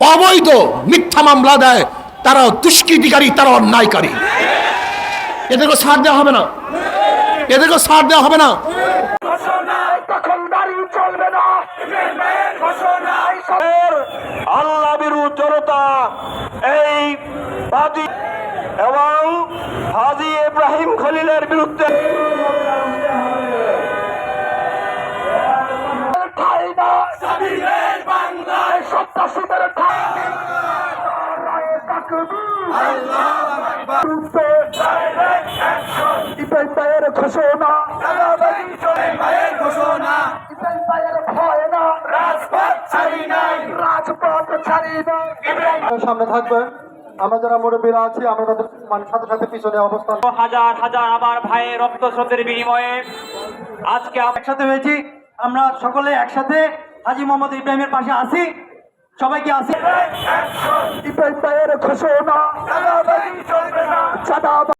অবৈধ মিথ্যা মামলা দেয়, তারা দুষ্কৃতিকারী, তারা অন্যায়কারী। এদেরকে ছাড় দেওয়া হবে না। এদেরকে ছাড় দেওয়া হবে না। এই এবং হাজি ইব্রাহিম খলিলের বিরুদ্ধে ঠাই না বাংলায় সত্যাশীদের ঠাই রায়ে তাকবীর। ইব্রাহিম ভাইয়ের ঘোষণা ইব্রাহিম ভাইয়ের ভয় না রাজপথ ছাড়ি নাই রাজপথ ছাড়ি নাই সামনে থাকবেন আমরা যারা মুরব্বীরা আছি আমরা তাদের মানে সাথে সাথে পিছনে অবস্থান হাজার হাজার আমার ভাইয়ের রক্ত স্রোতের বিনিময়ে আজকে একসাথে হয়েছি। আমরা সকলে একসাথে হাজি মোহাম্মদ ইব্রাহিমের পাশে আছি। সবাইকে আছে? ইব্রাহিম ভাইয়ের ঘোষণা।